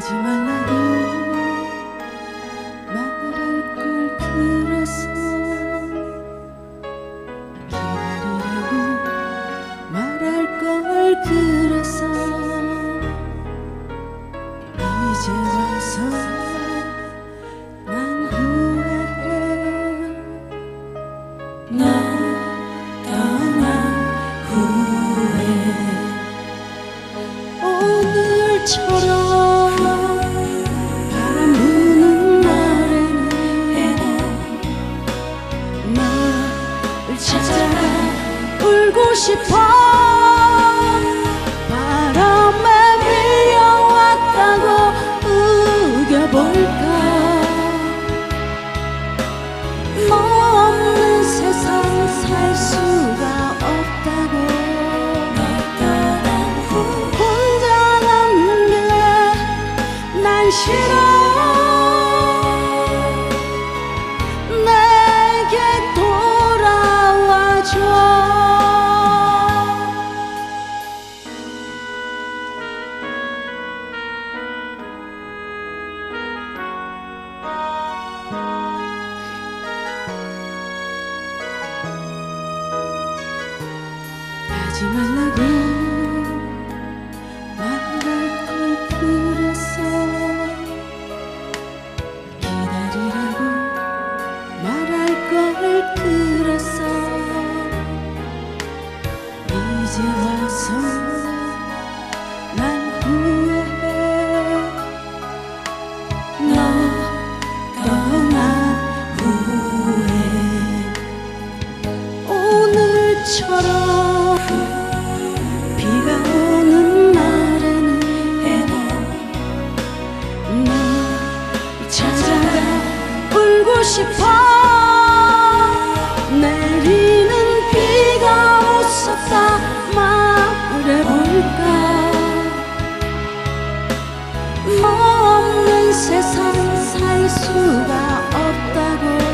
하지 말라고 말할 걸 그랬어 기다리라고 말할 걸 그랬어 이제 와서 난 후회해. 너 떠난 후에 오늘처럼 싶어. 바람에 밀려왔다고 우겨볼까? 너 없는 세상 살 수가 없다고. 혼자 남는 게 난 싫어. 가지 말라고. 걸 그랬어 기다리라고 말할 걸 그랬어. 이제 와서 난 후회해. 너 떠난 후에 오늘처럼 싶어. 내리는 비가 없었다. 말해볼까? 없는 세상 살 수가 없다고.